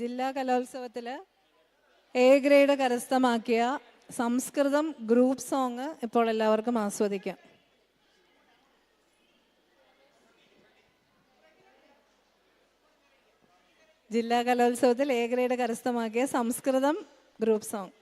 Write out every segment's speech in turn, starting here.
ജില്ലാ കലോത്സവത്തിൽ A grade കരസ്ഥമാക്കിയ സംസ്കൃതം ഗ്രൂപ്പ് സോങ് ഇപ്പോൾ എല്ലാവർക്കും ആസ്വദിക്കാം. ജില്ലാ കലോത്സവത്തിൽ എ ഗ്രേഡ് കരസ്ഥമാക്കിയ സംസ്കൃതം ഗ്രൂപ്പ് സോങ്.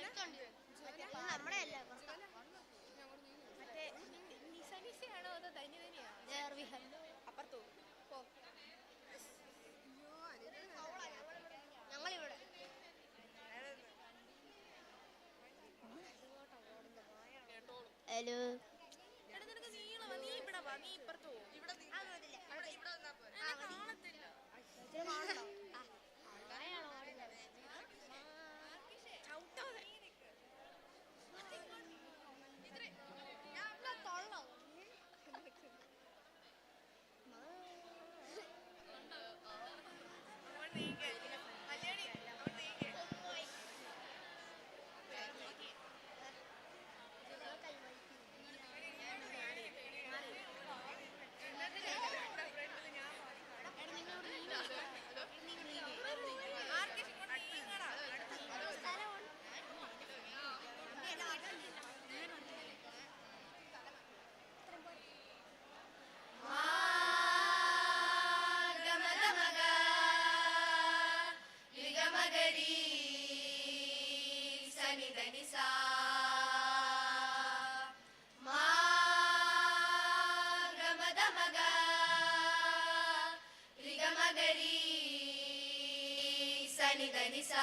നമ്മുടെ അല്ല മറ്റേ നിസ നിസയാണോ അതോ ധനി ധനിയാണോ അപ്പുറത്തോ? ഞങ്ങളിവിടെ. ഹലോ. നീ ഇവിടെ വാ. നീ ഇപ്പുറത്ത് దని దని సా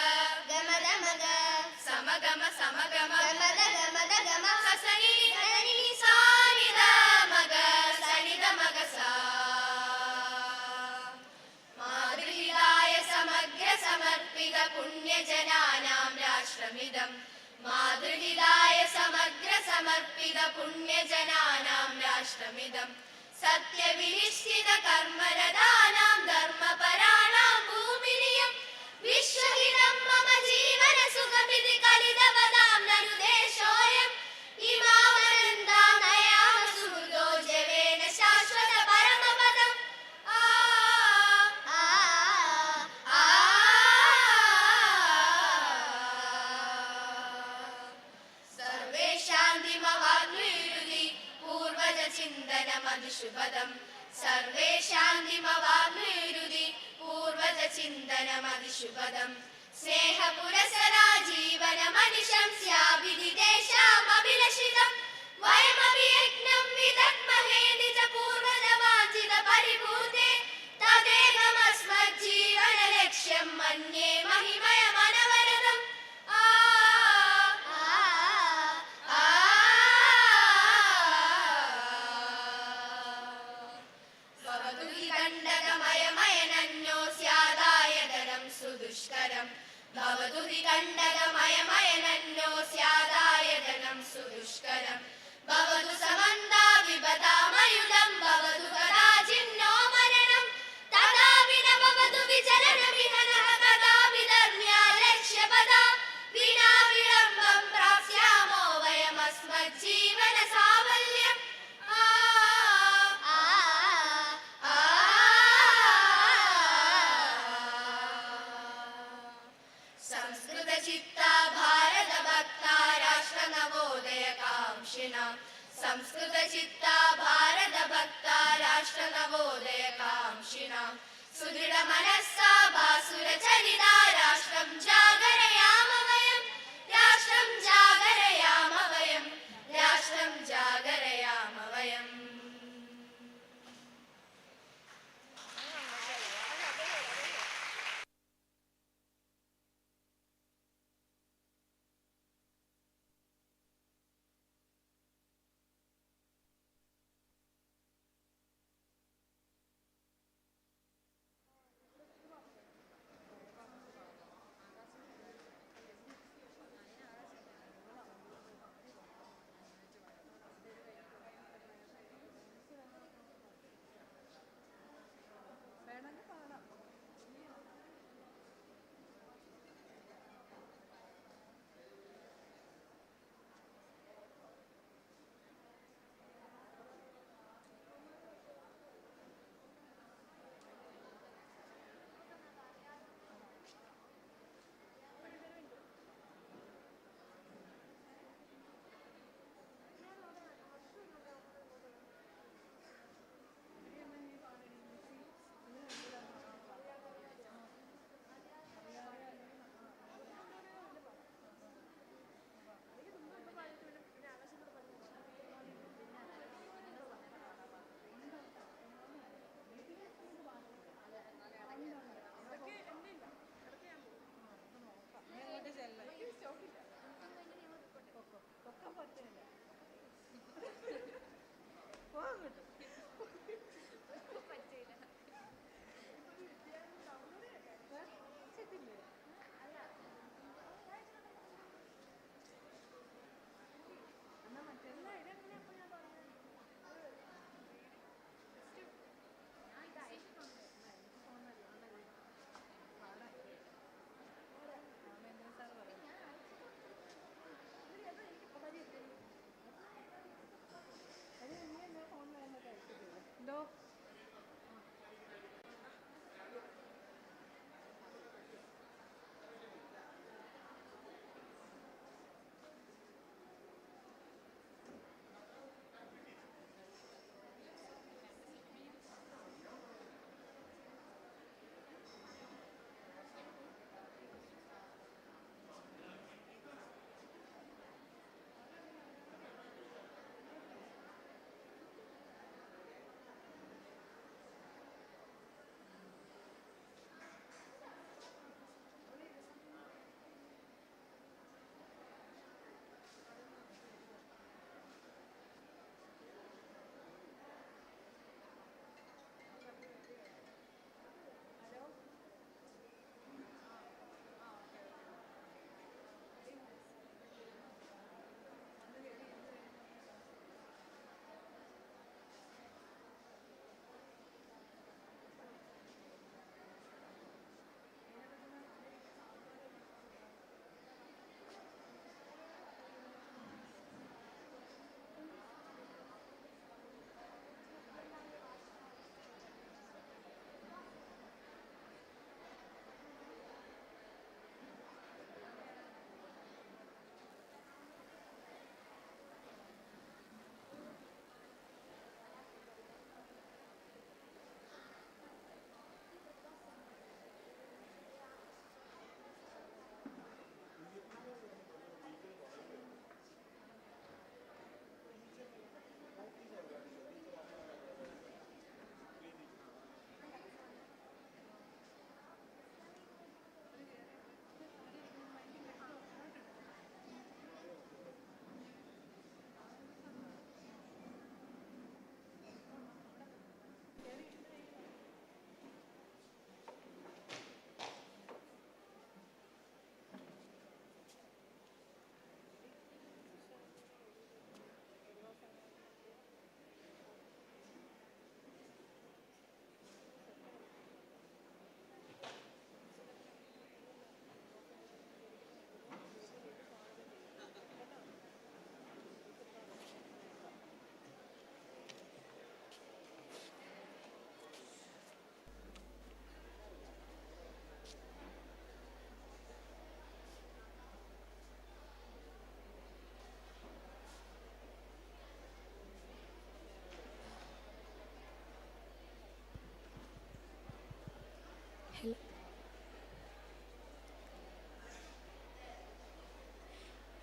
గమ సమ గమ గమద గమద గమ సని సని సాని ద మగ సని ద మగ മാതൃഹിതായ സമഗ്ര സമർപ്പിത പുണ്യജനാനാം രാഷ്ട്രമിതം. മാതൃഹിതായ സമഗ്ര പുണ്യജനാനാം രാഷ്ട്രമിതം. സത്യവിനിശ്ചിത കർമ്മരതാനാം ധർമ്മപരാണാം ഭൂമിനിയം. വിശ്വഹിതം മമ ജീവന സുഖമിതി one name. सुदृढमनस्सा भासुरचरिता राष्ट्रं जागरयाम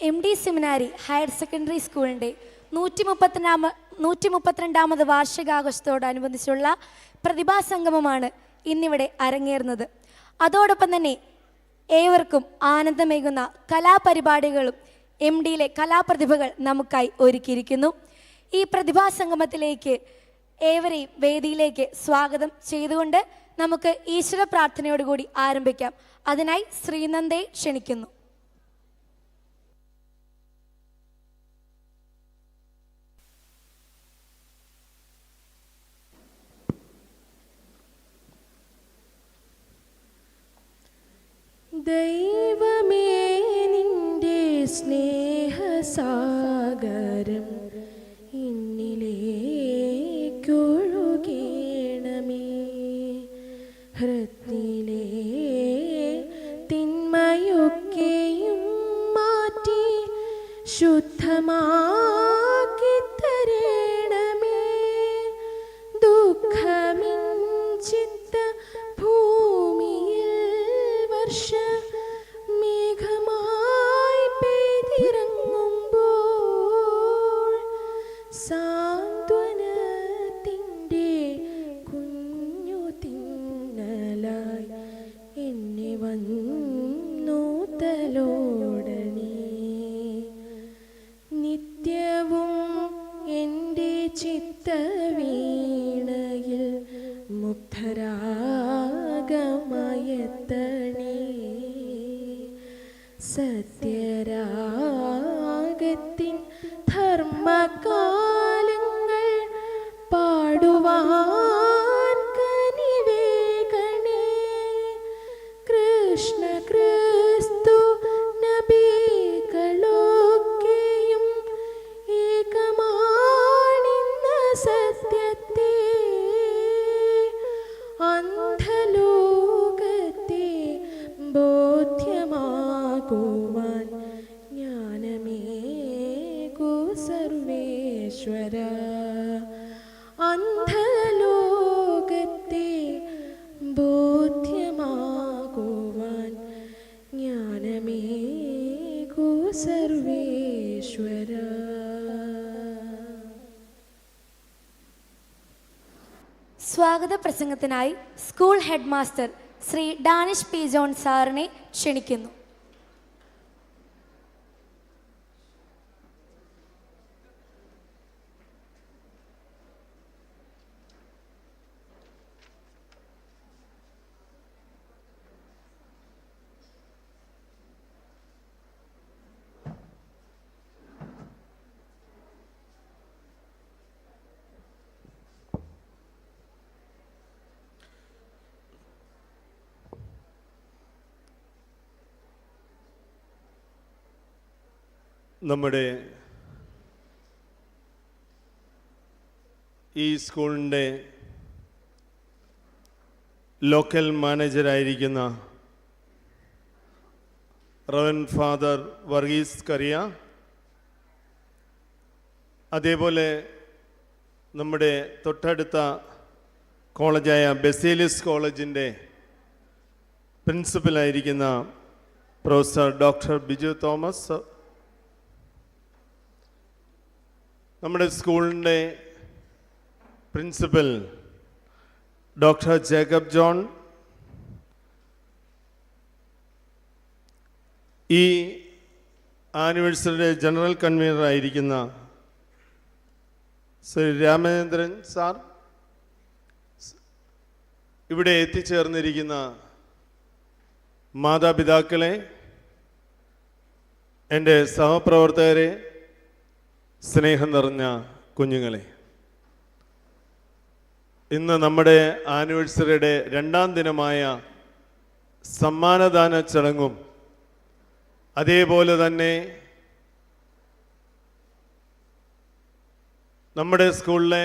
M D seminary higher secondary സ്കൂളിന്റെ നൂറ്റി മുപ്പത്തിരണ്ടാമ നൂറ്റി മുപ്പത്തിരണ്ടാമത് വാർഷികാഘോഷത്തോടനുബന്ധിച്ചുള്ള പ്രതിഭാസംഗമമാണ് ഇന്നിവിടെ അരങ്ങേറുന്നത്. അതോടൊപ്പം തന്നെ ഏവർക്കും ആനന്ദമേകുന്ന കലാപരിപാടികളും എം ഡിയിലെ കലാപ്രതിഭകൾ നമുക്കായി ഒരുക്കിയിരിക്കുന്നു. ഈ പ്രതിഭാസംഗമത്തിലേക്ക് ഏവരെയും വേദിയിലേക്ക് സ്വാഗതം ചെയ്തുകൊണ്ട് നമുക്ക് ഈശ്വര പ്രാർത്ഥനയോടുകൂടി ആരംഭിക്കാം. അതിനായി ശ്രീനന്ദയെ ക്ഷണിക്കുന്നു. ദൈവമേ നിന്റെ സ്നേഹസാഗരം സത്യരാഗത്തിൻ ബോധ്യമാകുവാൻ ജ്ഞാനമേകോ സർവേശ്വര. അന്ധലോകത്തെ ബോധ്യമാകുവാൻ ജ്ഞാനമേകോ സർവേശ്വര. സ്വാഗത പ്രസംഗത്തിനായി school head master Shri Danish P John സാറിനെ ക്ഷണിക്കുന്നു. നമ്മുടെ ഈ സ്കൂളിന്റെ ലോക്കൽ മാനേജരായിരിക്കുന്ന റവൻ ഫാദർ വർഗീസ് കറിയ അതേപോലെ നമ്മുടെ തൊട്ടടുത്ത കോളേജായ ബെസേലിയസ് കോളേജിന്റെ പ്രിൻസിപ്പലായിരിക്കുന്ന പ്രൊഫസർ ഡോക്ടർ ബിജു തോമസ് നമ്മുടെ സ്കൂളിന്റെ പ്രിൻസിപ്പൽ ഡോക്ടർ ജേക്കബ് ജോൺ. ഈ ആനിവേഴ്സറിയുടെ ജനറൽ കൺവീനർ ആയിരിക്കുന്ന ശ്രീ രാമചന്ദ്രൻ സാർ ഇവിടെ എത്തിച്ചേർന്നിരിക്കുന്ന മാതാപിതാക്കളെ എന്റെ സഹപ്രവർത്തകരെ സ്നേഹം നിറഞ്ഞ കുഞ്ഞുങ്ങളെ ഇന്ന് നമ്മുടെ ആനിവേഴ്സറിയുടെ രണ്ടാം ദിനമായ സമ്മാനദാന ചടങ്ങും അതേപോലെ തന്നെ നമ്മുടെ സ്കൂളിലെ